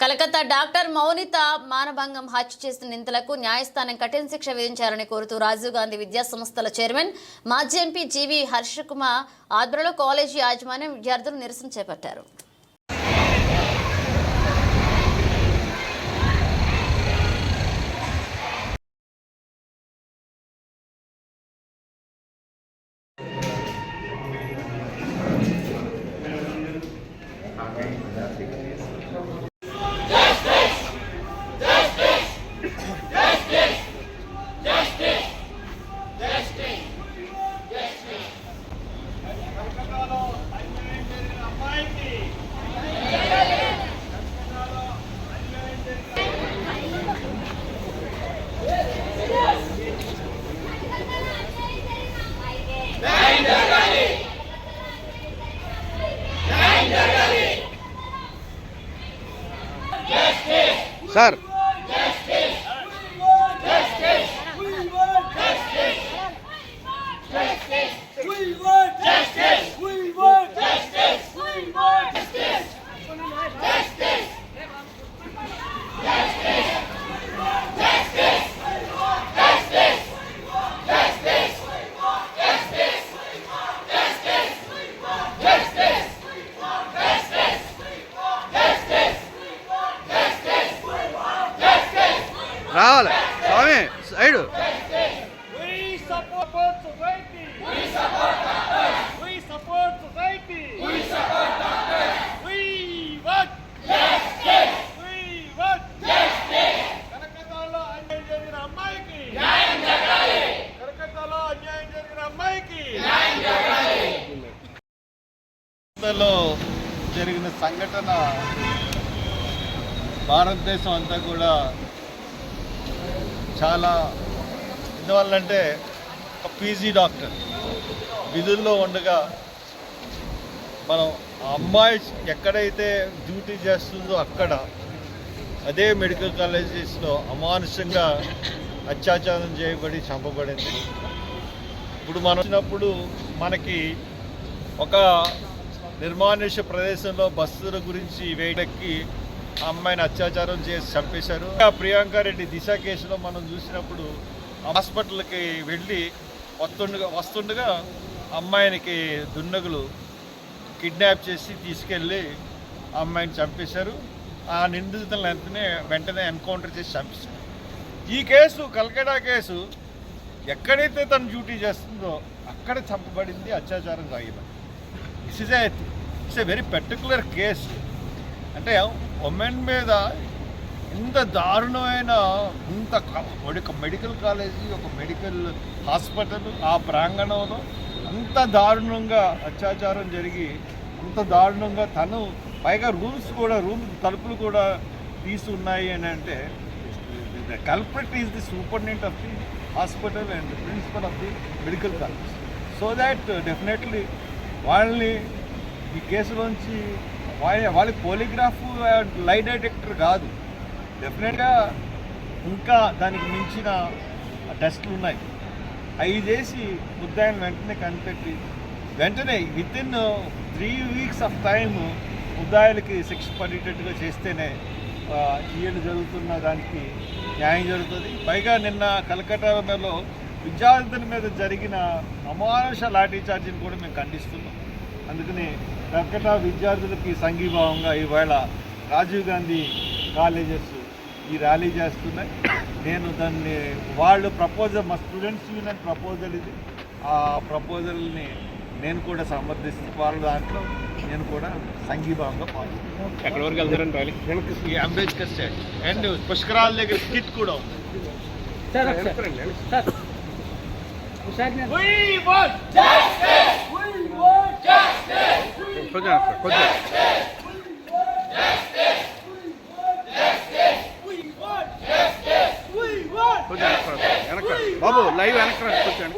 Calcutta doctor Mounitha మానభంగం హత్య చేసిన నిందితులకు న్యాయస్థానం కఠిన శిక్ష విధించాలని కోరుతూ రాజీవ్ గాంధీ విద్యా సంస్థల చైర్మన్ మాజీ ఎంపీ జీవి హర్ష కుమార్ ఆధ్వర్యంలో కాలేజీ యాజమాన్యం విద్యార్థులు నిరసన చేపట్టారు. సార్ అమ్మాయికి. న్యాయం లో జరిగిన సంఘటన భారతదేశం అంతా కూడా చాలా ఎందువల్లంటే ఒక పీజీ డాక్టర్. విధుల్లో ఉండగా మనం అమ్మాయి ఎక్కడైతే డ్యూటీ చేస్తుందో అక్కడ అదే మెడికల్ కాలేజెస్లో అమానుషంగా అత్యాచారం చేయబడి చంపబడింది. ఇప్పుడు మనం వచ్చినప్పుడు మనకి ఒక నిర్మానుష్య ప్రదేశంలో బస్సుల గురించి వేయడానికి ఆ అమ్మాయిని అత్యాచారం చేసి చంపేశారు. ఆ ప్రియాంక రెడ్డి దిశ కేసులో మనం చూసినప్పుడు హాస్పిటల్కి వెళ్ళి వస్తుండగా వస్తుండగా అమ్మాయినికి దున్నగులు కిడ్నాప్ చేసి తీసుకెళ్ళి అమ్మాయిని చంపేశారు. ఆ నిందితులను వెంటనే వెంటనే ఎన్కౌంటర్ చేసి చంపేశారు. ఈ కేసు కల్కడా కేసు ఎక్కడైతే తను డ్యూటీ చేస్తుందో అక్కడ చంపబడింది అత్యాచారం సాగిన this is a it's a very particular case అంటే ఉమెన్ మీద ఇంత దారుణమైన ఇంత ఒక మెడికల్ కాలేజీ ఒక మెడికల్ హాస్పిటల్ ఆ ప్రాంగణంలో అంత దారుణంగా అత్యాచారం జరిగి అంత దారుణంగా తను పైగా రూమ్స్ కూడా రూమ్ తలుపులు కూడా తీసి ఉన్నాయి అని అంటే the culprit is the superintendent of the hospital and principal of the medical college so that definitely వాళ్ళని ఈ కేసులోంచి వాళ్ళ పోలిగ్రాఫ్ లై డిటెక్టర్ కాదు. డెఫినెట్గా ఇంకా దానికి మించిన టెస్టులు ఉన్నాయి. అవి చేసి ముద్దాయిని వెంటనే కనిపెట్టి వెంటనే within three weeks of time ముద్దాయిలకి శిక్ష పడేటట్టుగా చేస్తేనే ఈయన జరుగుతున్న దానికి న్యాయం జరుగుతుంది. పైగా నిన్న కలకట్టాలో విద్యార్థుల మీద జరిగిన అమానుష లాఠీ చార్జీని కూడా మేము ఖండిస్తున్నాం. అందుకని కలకట్టా విద్యార్థులకి సంఘీభావంగా ఇవాళ రాజీవ్ గాంధీ కాలేజెస్ ఈ ర్యాలీ చేస్తున్నాయి. నేను దాన్ని వాళ్ళు ప్రపోజల్ మా స్టూడెంట్స్ యూనియన్ ప్రపోజల్ ఇది. ఆ ప్రపోజల్ని నేను కూడా సమర్థిస్తూ వాళ్ళ దాంట్లో నేను కూడా సంఘీభావంగా పాల్గొన్నాను ఎక్కడి వరకు వెళ్తారండి ర్యాలీ? ఈ అంబేద్కర్ స్టాట్. అండ్ పుష్కరాల దగ్గర కిట్ కూడా ఉంది. We కొంచెం కొంచెం కొంచెం వెనక బాబు లైవ్ వెనక కొంచెం